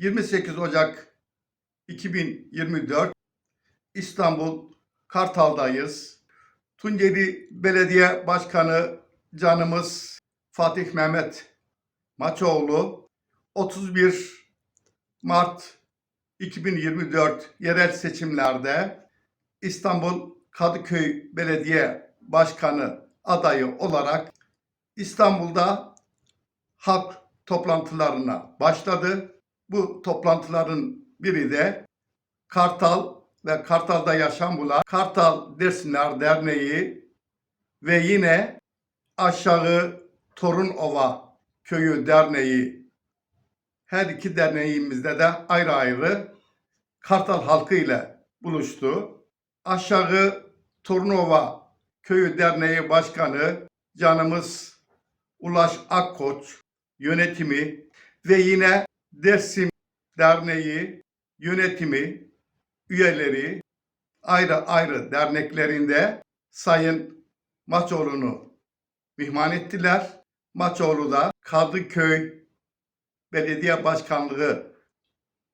28 Ocak 2024 İstanbul Kartal'dayız. Tunceli Belediye Başkanı canımız Fatih Mehmet Maçoğlu 31 Mart 2024 yerel seçimlerde İstanbul Kadıköy Belediye Başkanı adayı olarak İstanbul'da halk toplantılarına başladı. Bu toplantıların biri de Kartal ve Kartal'da yaşam bulan Kartal Dersimler Derneği ve yine aşağı Torunova Köyü Derneği her iki derneğimizde de ayrı ayrı Kartal halkı ile buluştu. Aşağı Torunova Köyü Derneği Başkanı canımız Ulaş Akkoç yönetimi ve yine Dersim Derneği yönetimi üyeleri ayrı ayrı derneklerinde Sayın Maçoğlu'nu mihman ettiler. Maçoğlu da Kadıköy Belediye Başkanlığı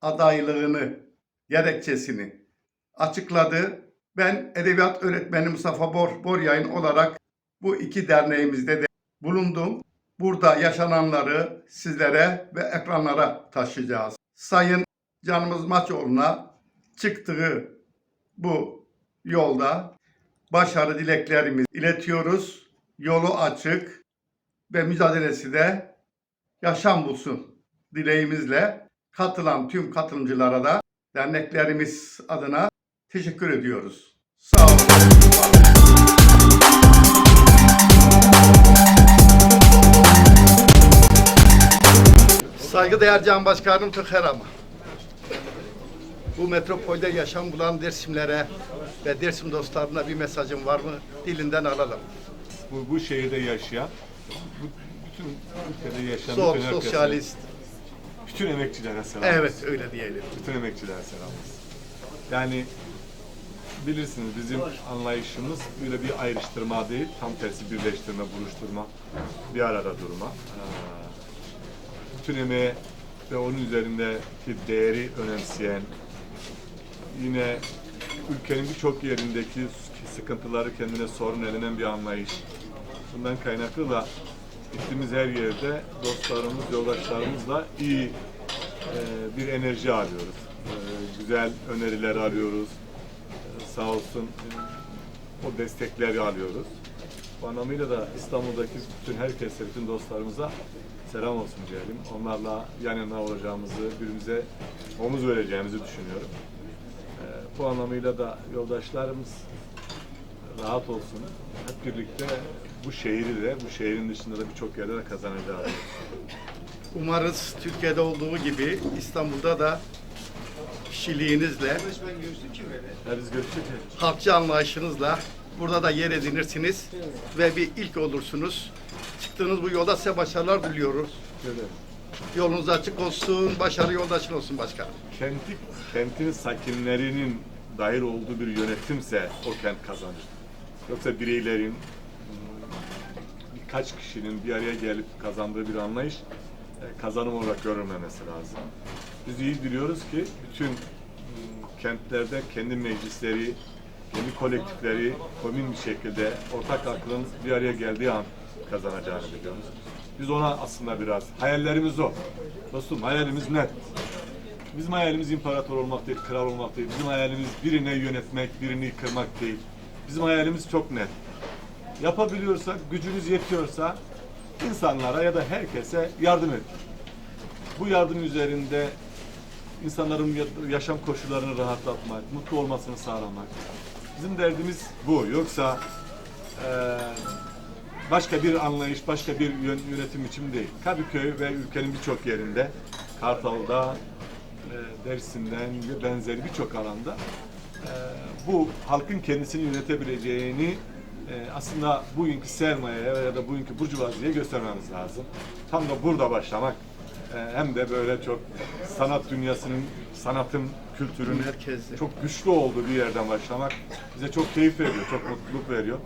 adaylığını gerekçesini açıkladı. Ben edebiyat öğretmeni Mustafa Bor, Boryayın olarak bu iki derneğimizde de bulundum. Burada yaşananları sizlere ve ekranlara taşıyacağız. Sayın Canımız Maçoğlu'na çıktığı bu yolda başarı dileklerimizi iletiyoruz. Yolu açık ve mücadelesi de yaşam bulsun dileğimizle katılan tüm katılımcılara da derneklerimiz adına teşekkür ediyoruz. Sağ olun. Saygıdeğer Can Başkanım Tıkherama. Bu metropolde yaşam bulan Dersimlere ve Dersim dostlarına bir mesajım var mı? Dilinden alalım. bu, bu şehirde yaşayan, bu, bütün ülkede yaşayan Sol, bütün herkese, sosyalist. bütün emekçilere selam. Evet öyle diyelim. Bütün emekçilere selam. Yani bilirsiniz bizim anlayışımız böyle bir ayrıştırma değil, tam tersi birleştirme, buluşturma, bir arada durma. Ee, bütün ve onun üzerindeki değeri önemseyen, yine ülkenin birçok yerindeki sıkıntıları kendine sorun edinen bir anlayış. Bundan kaynaklı da gittiğimiz her yerde dostlarımız, yoldaşlarımızla iyi e, bir enerji alıyoruz. E, güzel öneriler alıyoruz. E, sağ olsun e, o destekleri alıyoruz. Bu anlamıyla da İstanbul'daki bütün herkese, bütün dostlarımıza selam olsun diyelim. Onlarla yan yana olacağımızı, birbirimize omuz vereceğimizi düşünüyorum. Ee, bu anlamıyla da yoldaşlarımız rahat olsun. Hep birlikte bu şehri de, bu şehrin dışında da birçok yerde de kazanacağız. Umarız Türkiye'de olduğu gibi İstanbul'da da kişiliğinizle, Ya biz halkçı anlayışınızla burada da yer edinirsiniz ve bir ilk olursunuz. Çıktığınız bu yolda size başarılar diliyoruz. Yolunuz açık olsun, başarı yoldaşın olsun başkanım. Kenti, kentin sakinlerinin dahil olduğu bir yönetimse o kent kazanır. Yoksa bireylerin, birkaç kişinin bir araya gelip kazandığı bir anlayış e, kazanım olarak görülmemesi lazım. Biz iyi biliyoruz ki bütün hmm, kentlerde kendi meclisleri, kendi kolektifleri komün bir şekilde ortak aklın bir araya geldiği an kazanacağını biliyoruz. Biz ona aslında biraz, hayallerimiz o. Dostum hayalimiz net. Bizim hayalimiz imparator olmak değil, kral olmak değil. Bizim hayalimiz birini yönetmek, birini kırmak değil. Bizim hayalimiz çok net. Yapabiliyorsak, gücünüz yetiyorsa insanlara ya da herkese yardım edin. Bu yardım üzerinde insanların ya- yaşam koşullarını rahatlatmak, mutlu olmasını sağlamak. Bizim derdimiz bu. Yoksa eee, başka bir anlayış, başka bir yön- yönetim biçimi değil. Kadıköy ve ülkenin birçok yerinde, Kartal'da, e, Dersim'den ve benzeri birçok alanda e, bu halkın kendisini yönetebileceğini e, aslında bugünkü sermayeye ya da bugünkü burjuvaziye göstermemiz lazım. Tam da burada başlamak e, hem de böyle çok sanat dünyasının, sanatın, kültürün çok güçlü olduğu bir yerden başlamak bize çok keyif veriyor, çok mutluluk veriyor.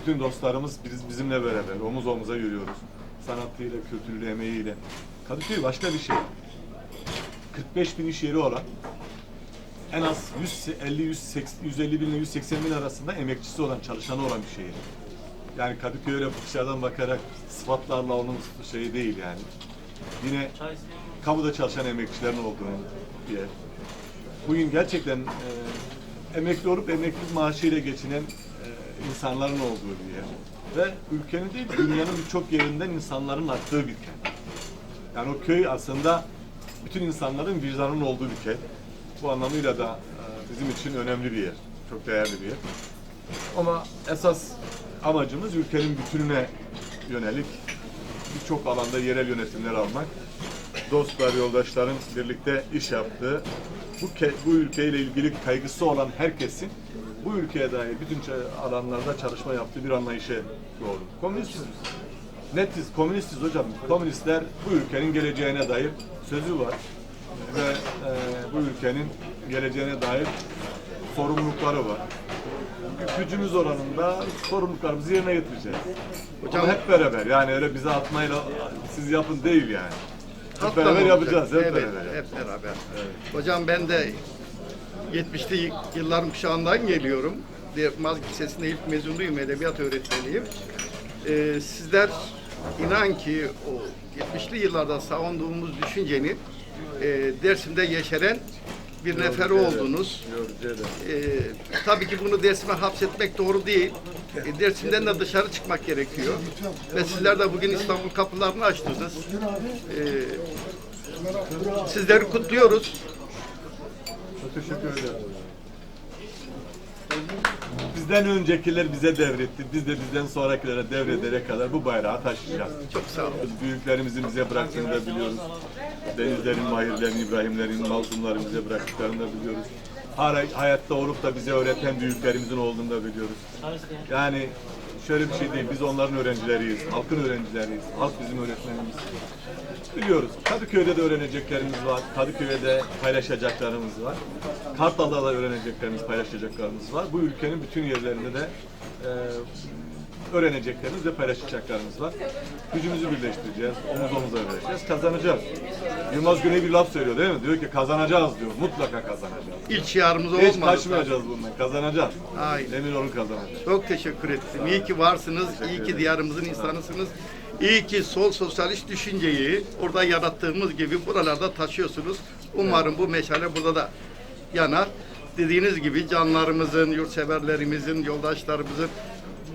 Bütün dostlarımız biz bizimle beraber omuz omuza yürüyoruz. Sanatıyla, kültürüyle, emeğiyle. Kadıköy başka bir şey. 45 bin iş yeri olan en az 150 180, 150 bin ile 180 bin arasında emekçisi olan, çalışanı olan bir şehir. Yani Kadıköy öyle dışarıdan bakarak sıfatlarla onun şeyi değil yani. Yine kamuda çalışan emekçilerin olduğu bir yer. Bugün gerçekten e, emekli olup emekli maaşıyla geçinen e, insanların olduğu bir yer. Ve ülkenin değil, dünyanın birçok yerinden insanların aktığı bir kent. Yani o köy aslında bütün insanların vicdanının olduğu bir köy. Bu anlamıyla da e, bizim için önemli bir yer. Çok değerli bir yer. Ama esas amacımız ülkenin bütününe yönelik birçok alanda yerel yönetimler almak. Dostlar, yoldaşların birlikte iş yaptığı, bu, bu ülkeyle ilgili kaygısı olan herkesin bu ülkeye dair bütün alanlarda çalışma yaptığı bir anlayışa doğru. Komünistiz. Netiz, komünistiz hocam. Komünistler bu ülkenin geleceğine dair sözü var. Ve e, bu ülkenin geleceğine dair sorumlulukları var. Gücümüz oranında sorumluluklarımızı yerine getireceğiz. Hocam- Ama hep beraber yani öyle bize atmayla siz yapın değil yani. Hep beraber yapacağız, hep evet, beraber. Hep beraber. Hocam ben de 70'li yılların kuşağından geliyorum. Diyarbakır Lisesi'nde ilk mezunluyum, edebiyat öğretmeniyim. Ee, sizler inan ki o 70'li yıllarda savunduğumuz düşüncenin e, Dersim'de yeşeren bir neferi oldunuz. Ee, tabii ki bunu Dersim'e hapsetmek doğru değil. E, Dersim'den de dışarı çıkmak gerekiyor. Ve sizler de bugün İstanbul kapılarını açtınız. Ee, sizleri kutluyoruz. Çok teşekkür ederim. Bizden öncekiler bize devretti. Biz de bizden sonrakilere devredene kadar bu bayrağı taşıyacağız. Çok sağ olun. Büyüklerimizin bize bıraktığını da biliyoruz. Denizlerin, mahirlerin, İbrahimlerin, mazlumların bize bıraktıklarını da biliyoruz. Hayatta olup da bize öğreten büyüklerimizin olduğunu da biliyoruz. Yani şöyle bir şey değil, biz onların öğrencileriyiz, halkın öğrencileriyiz, halk bizim öğretmenimiz. Biliyoruz, Kadıköy'de de öğreneceklerimiz var, Kadıköy'de de paylaşacaklarımız var. Kartal'da da öğreneceklerimiz, paylaşacaklarımız var. Bu ülkenin bütün yerlerinde de e, öğreneceklerimiz ve paylaşacaklarımız var. Gücümüzü birleştireceğiz, omuz omuza vereceğiz, kazanacağız. Yılmaz Güney bir laf söylüyor değil mi? Diyor ki kazanacağız diyor, mutlaka kazanacağız. İlk şiarımız o Hiç olmalı. kaçmayacağız bundan, kazanacağız. Aynen. Emin olun kazanacağız. Çok teşekkür ettim. İyi ki varsınız, iyi ki diyarımızın insanısınız. İyi ki sol sosyalist düşünceyi orada yarattığımız gibi buralarda taşıyorsunuz. Umarım bu meşale burada da yanar. Dediğiniz gibi canlarımızın, yurtseverlerimizin, yoldaşlarımızın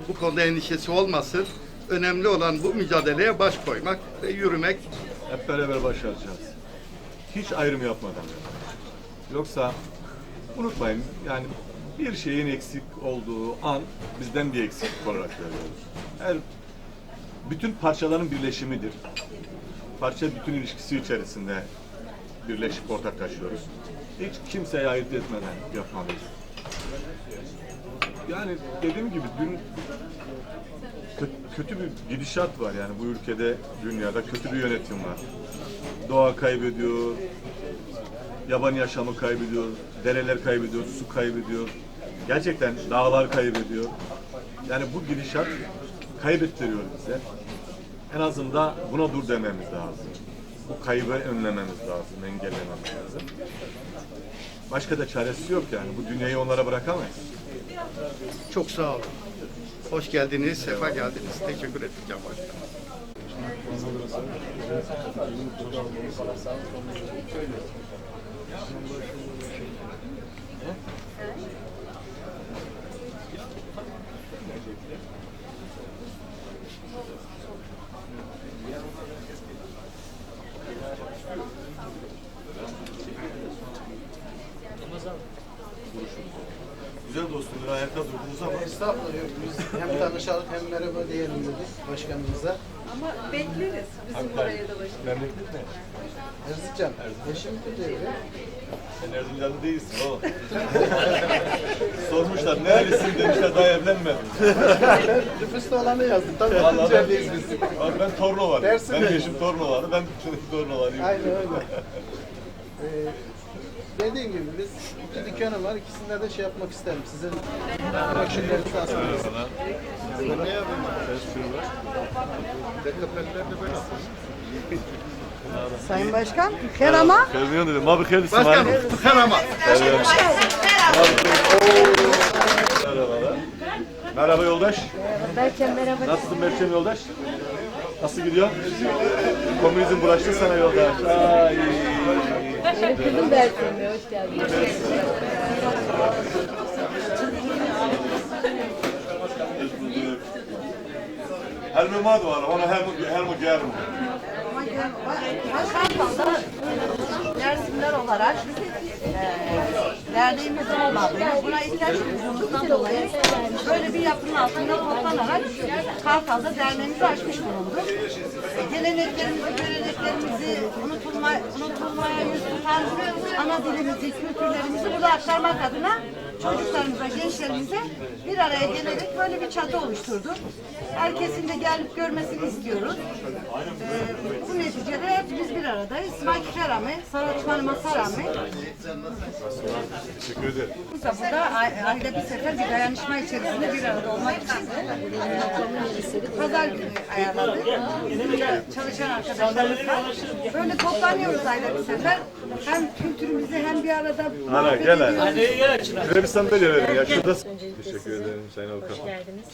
bu konuda endişesi olmasın. Önemli olan bu mücadeleye baş koymak ve yürümek. Hep beraber başaracağız. Hiç ayrım yapmadan. Yoksa unutmayın yani bir şeyin eksik olduğu an bizden bir eksiklik olarak görüyoruz. Her bütün parçaların birleşimidir. Parça bütün ilişkisi içerisinde birleşip ortaklaşıyoruz. Hiç kimseye ayırt etmeden yapmalıyız. Yani dediğim gibi dün kö- kötü bir gidişat var yani bu ülkede, dünyada kötü bir yönetim var. Doğa kaybediyor, yaban yaşamı kaybediyor, dereler kaybediyor, su kaybediyor. Gerçekten dağlar kaybediyor. Yani bu gidişat kaybettiriyor bize. En azından buna dur dememiz lazım. Bu kaybı önlememiz lazım, engellememiz lazım. Başka da çaresi yok yani. Bu dünyayı onlara bırakamayız. Çok sağ olun. Hoş geldiniz, sefa geldiniz. Teşekkür ettik Can Başkanım. Dostum, ayakta durdunuz ama Estağfurullah yok. Biz hem tanışalım hem merhaba diyelim dedik başkanımıza. Ama bekleriz bizim oraya da başkanım. memleket ne? Erzincan. Eşim Kudüs'ü. Sen Erzincanlı değilsin oğlum. Sormuşlar nerelisin demişler daha evlenmedim. Nüfusta olanı yazdım. Tabii Vallahi ben, biz. Bak ben Tornovalıyım. Dersin Benim mi? eşim Tornovalı, ben Tornovalıyım. Aynen öyle. Ee, dediğim gibi biz iki dükkanım var. İkisinde de şey yapmak isterim. Sizin bakışlarınızı aslında. Ses şunu ver. Sayın Başkan, Kerama. Kelmiyon dedim. Abi kelisi Başkanım, merhaba. Merhabalar. Merhaba yoldaş. Berçem merhaba. Nasılsın Mert'ciğim yoldaş? Nasıl gidiyor? Komünizm bulaştı sana yoldaş. Ay. Kızım Berçem'e hoş geldin. Helmi mad var, ona helmi, helmi germi. Kartal'da Dersimler olarak e, derneğimizin olmadığı, buna ihtiyaç duyduğumuzdan dolayı böyle bir yapının altında toplanarak Kartal'da derneğimizi açmış bulunduk. E, Geleneklerimizi, göreneklerimizi unutulma, unutulmaya ana dilimizi, kültürlerimizi burada aktarmak adına çocuklarımıza, gençlerimize bir araya gelerek böyle bir çatı oluşturduk. Herkesin de gelip görmesini istiyoruz. Ee, bu neticede hepimiz bir aradayız. Maki Kerami, Saraçmanıma Sarami. Teşekkür ederim. Burada ay- ayda bir sefer bir dayanışma içerisinde bir arada olmak için e, pazar günü ayarladık. Burada çalışan arkadaşlarımız var. Böyle toplanıyoruz ayda bir sefer. Hem kültürümüzü hem bir arada Ana muhabbet gel ediyoruz. Şöyle bir sandalye verin ya. Şurada. Teşekkür ederim Sayın Avukat. Hoş geldiniz.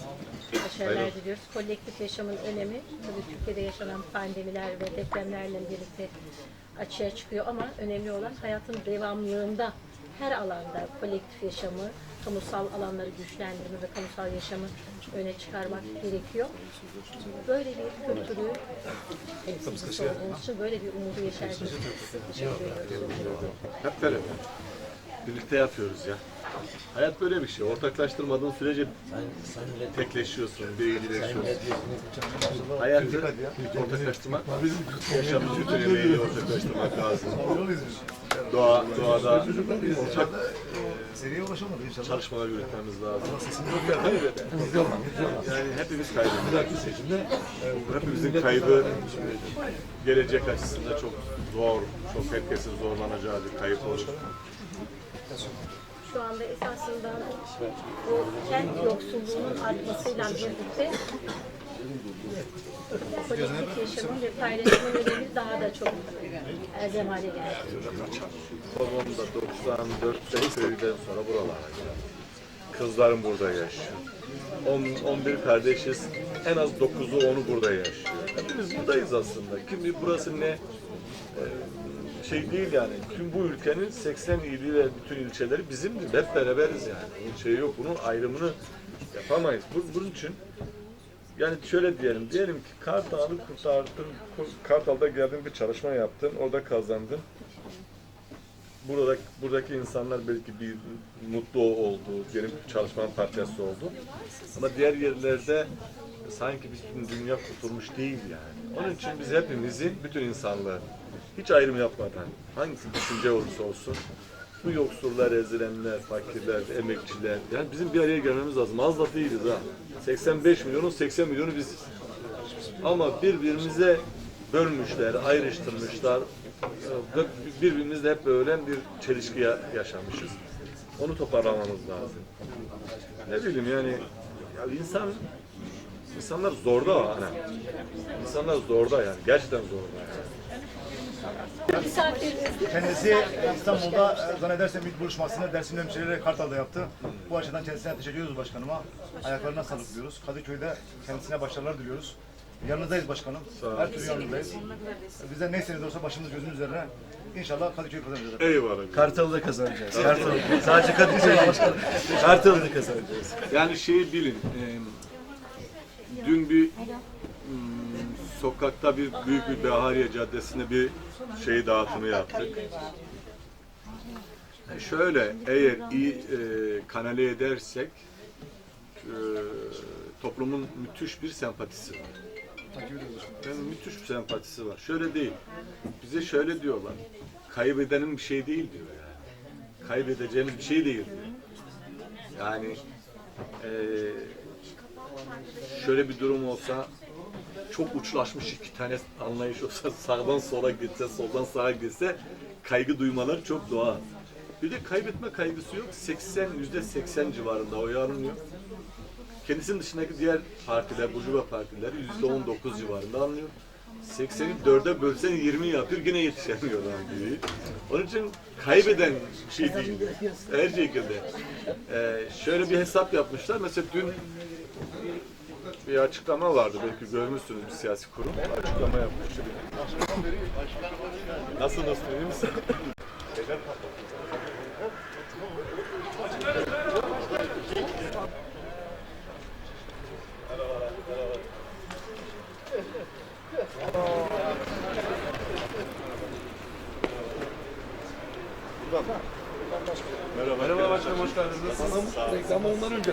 Başarılar diliyoruz. Kolektif yaşamın önemi tabii Türkiye'de yaşanan pandemiler ve depremlerle birlikte açığa çıkıyor ama önemli olan hayatın devamlılığında her alanda kolektif yaşamı, kamusal alanları güçlendirme ve kamusal yaşamı öne çıkarmak gerekiyor. Böyle bir kültürü temsilcisi olduğunuz için, böyle bir umudu için teşekkür ediyoruz. Hep beraber. Birlikte yapıyoruz ya. Hayat böyle bir şey. Ortaklaştırmadığın sürece tekleşiyorsun, bireyleşiyorsun. Hayatı ortaklaştırmak, yaşamın bütün emeğiyle ortaklaştırmak lazım. Doğa, doğada ortak Seriye ulaşamadı inşallah. çalışmalar yürütmemiz lazım. Yani hepimiz kaybediyoruz. Hepimizin kaybı gelecek açısından çok zor, çok herkesin zorlanacağı bir kayıp olur. Şu anda esasında o kent yoksulluğunun artmasıyla birlikte kolektif yaşamın ve paylaşımın önemi daha da çok elzem hale geldi. Babam da 94'te köyden sonra buralara geldi. Kızlarım burada yaşıyor. 10, 11 kardeşiz. En az 9'u 10'u burada yaşıyor. Hepimiz buradayız aslında. Kim burası ne e, şey değil yani. Tüm bu ülkenin 80 ili ve bütün ilçeleri bizimdir. Hep beraberiz yani. Şey yok. Bunun ayrımını yapamayız. Bu- Bunun için yani şöyle diyelim, diyelim ki Kartal'ı kurtardın, Kartal'da geldin bir çalışma yaptın, orada kazandın. Burada buradaki insanlar belki bir mutlu oldu, diyelim çalışmanın parçası oldu. Ama diğer yerlerde sanki bütün dünya kurtulmuş değil yani. Onun için biz hepimizin, bütün insanlığı hiç ayrım yapmadan, hangisi düşünce olursa olsun, bu yoksullar, ezilenler, fakirler, emekçiler, yani bizim bir araya gelmemiz lazım. Az da değiliz ha. 85 milyonun 80 milyonu biziz. Ama birbirimize bölmüşler, ayrıştırmışlar. Ve Birbirimizle hep ölen bir çelişki ya- yaşamışız. Onu toparlamamız lazım. Ne bileyim yani ya insan insanlar zorda hani. İnsanlar zorda yani. Gerçekten zorda yani. Kendisi İstanbul'da zannedersem ilk buluşmasını Dersim hemşireleri Kartal'da yaptı. Bu açıdan kendisine teşekkür ediyoruz başkanıma. Ayaklarına sağlık diyoruz. Kadıköy'de kendisine başarılar diliyoruz. Yanınızdayız başkanım. Her türlü yanınızdayız. Bize ne istediğiniz olsa başımız gözümüz üzerine. İnşallah Kadıköy kazanacağız. Eyvallah. Kartal'ı da kazanacağız. Kartal. Sadece Kadıköy başkanım. Kartal'ı da kazanacağız. Yani şeyi bilin. e, dün bir mm, sokakta bir büyük bir Behariye Caddesi'nde bir şey dağıtımı yaptık. Şöyle eğer iyi e, kanale edersek e, toplumun müthiş bir sempatisi var. Yani müthiş bir sempatisi var. Şöyle değil. Bize şöyle diyorlar. Kaybedenin bir şey değil diyor yani. Kaybedeceğimiz bir şey değil diyor. Yani eee, şöyle bir durum olsa çok uçlaşmış iki tane anlayış olsa sağdan sola gitse, soldan sağa gitse kaygı duymaları çok doğal. Bir de kaybetme kaygısı yok. 80, yüzde 80 civarında oy alınıyor. Kendisinin dışındaki diğer partiler, Burjuva partileri yüzde 19 civarında alınıyor. 80'i dörde bölsen 20 yapıyor yine yetişemiyor adam gibi. Onun için kaybeden şey değil. Her şekilde. Ee, şöyle bir hesap yapmışlar. Mesela dün bir açıklama vardı. Belki görmüşsünüz bir siyasi kurum. Açıklama yapmıştı. Nasıl nasıl iyi misin? Merhaba. Merhaba başkanım hoş geldiniz. Nasılsınız? Reklamı ondan önce